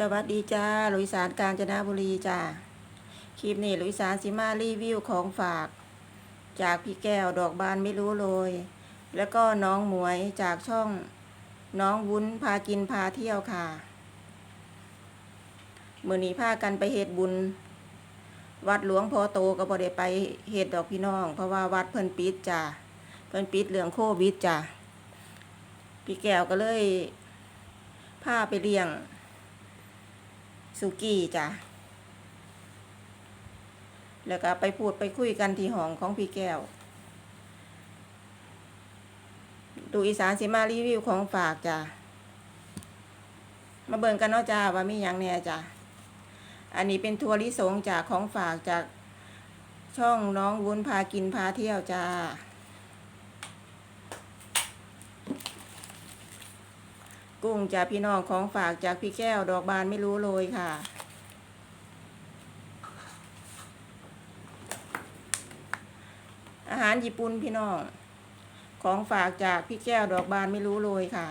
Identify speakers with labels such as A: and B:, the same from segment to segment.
A: สวัสดีจ้าลุยสารกาญจนบุรีจ้า คลิปนี้ลุยสารสิมารีวิวของฝาก จากพี่แก้วดอกบานไม่รู้เลย แล้วก็น้องหมวยจากช่องน้องวุ้นพากินพาเที่ยวค่ะมือนี้พากันไปเฮ็ดบุญ วัดหลวงพ่อโตก็บ่ได้ไปเฮ็ดดอกพี่น้อง เพราะว่าวัดเพิ่นปิดจ้าเพิ่นปิดเรื่องโควิดจ้าพี่แก้วก็เลยพาไปเลี้ยง สุกี้จ้ะแล้วก็ไปพูดไปคุยกันที่ห้องของพี่แก้ว ดูอีสานสิมารีวิวของฝากจ้ะ มาเบิ่งกันเนาะจ้าว่ามีหยังแน่จ้ะ อันนี้เป็นทัวริสงจากของฝากจากช่องน้องวุ้นพากินพาเที่ยวจ้า กุ้งจากพี่น้องของฝากจากพี่แก้วดอกบานไม่รู้โรยค่ะ อาหารญี่ปุ่นพี่น้อง ของฝากจากพี่แก้วดอกบานไม่รู้โรยค่ะ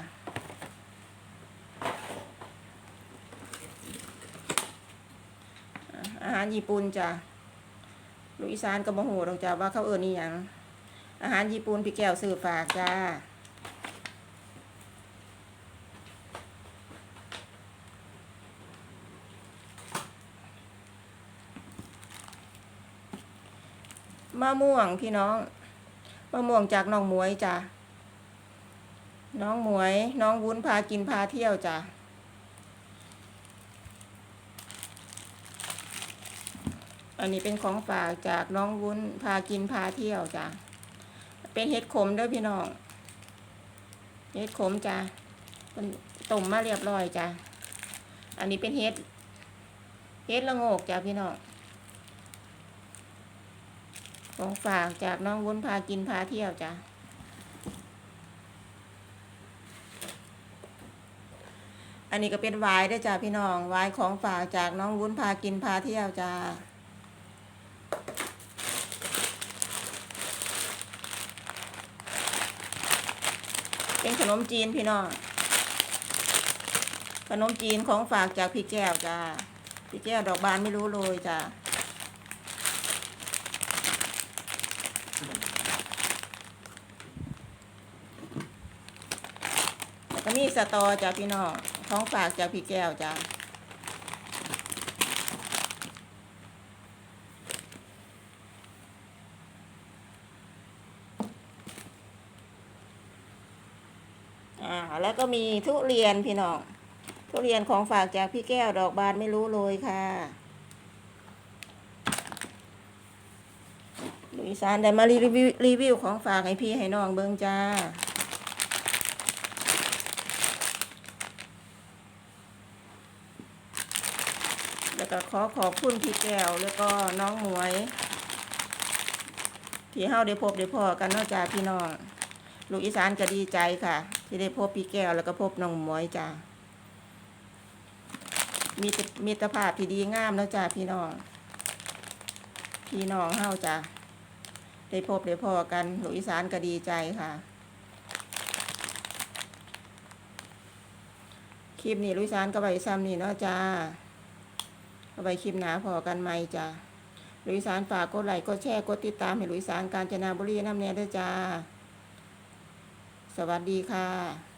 A: อาหารญี่ปุ่นจ้ะลูกอีสานก็บ่ฮู้ดอกจ้ะว่าเขาเอิ้นนี่หยังอาหารญี่ปุ่นพี่แก้วซื้อฝากจ้า มะม่วงพี่น้อง มะม่วงจากน้องหมวยจ้ะ น้องหมวย น้องวุ้นพากินพาเที่ยวจ้ะ อันนี้เป็นของฝากจากน้องวุ้นพากินพาเที่ยวจ้ะ เป็นเห็ดขมด้วยพี่น้อง เห็ดขมจ้ะมันต้มมาเรียบร้อยจ้ะ อันนี้เป็นเห็ด เห็ดละโงกจ้ะพี่น้อง ของฝากจากน้องวุ้นพากินพาเที่ยวจ้ะอันนี้ก็เป็นวายด้วยจ้ะพี่น้องวายของฝากจากน้องวุ้นพากินพาเที่ยวจ้าเป็นขนมจีนพี่น้องขนมจีนของฝากจากพี่แก้วจ้าพี่แก้วดอกบานไม่รู้เลยจ้า แล้วก็ มีสตอจากพี่น้องของฝากจากพี่แก้วจ้าอ่าแล้วก็มีทุเรียนพี่น้องทุเรียนของฝากจากพี่แก้วดอกบานไม่รู้เลยค่ะดูอีสานได้มารีวิวรีวิวของฝากให้พี่ให้น้องเบิ่งจ้า แล้วก็ขอขอบคุณพี่แก้วแล้วก็น้องหมวย ที่เฮาได้พบได้พอกันนอกจากพี่น้องลูกอีสานก็ดีใจค่ะ ที่ได้พบพี่แก้วแล้วก็พบน้องหมวยจ้ามีมีตรภาพที่ดีงามแล้วจ้าพี่น้องพี่น้องเฮาจ้าได้พบได้พอกันลูกอีสานก็ดีใจค่ะคลิปนี้ลูกอีสานก็ไปซ้ำนี่เนาะจ้า เอาไปคลิปหนาพอกันไหมจ้าลุยสารฝากกดไลค์กดแชร์กดติดตามให้ลุยสารการจนาบุรีน้ำเนียด้วยจ้า สวัสดีค่ะ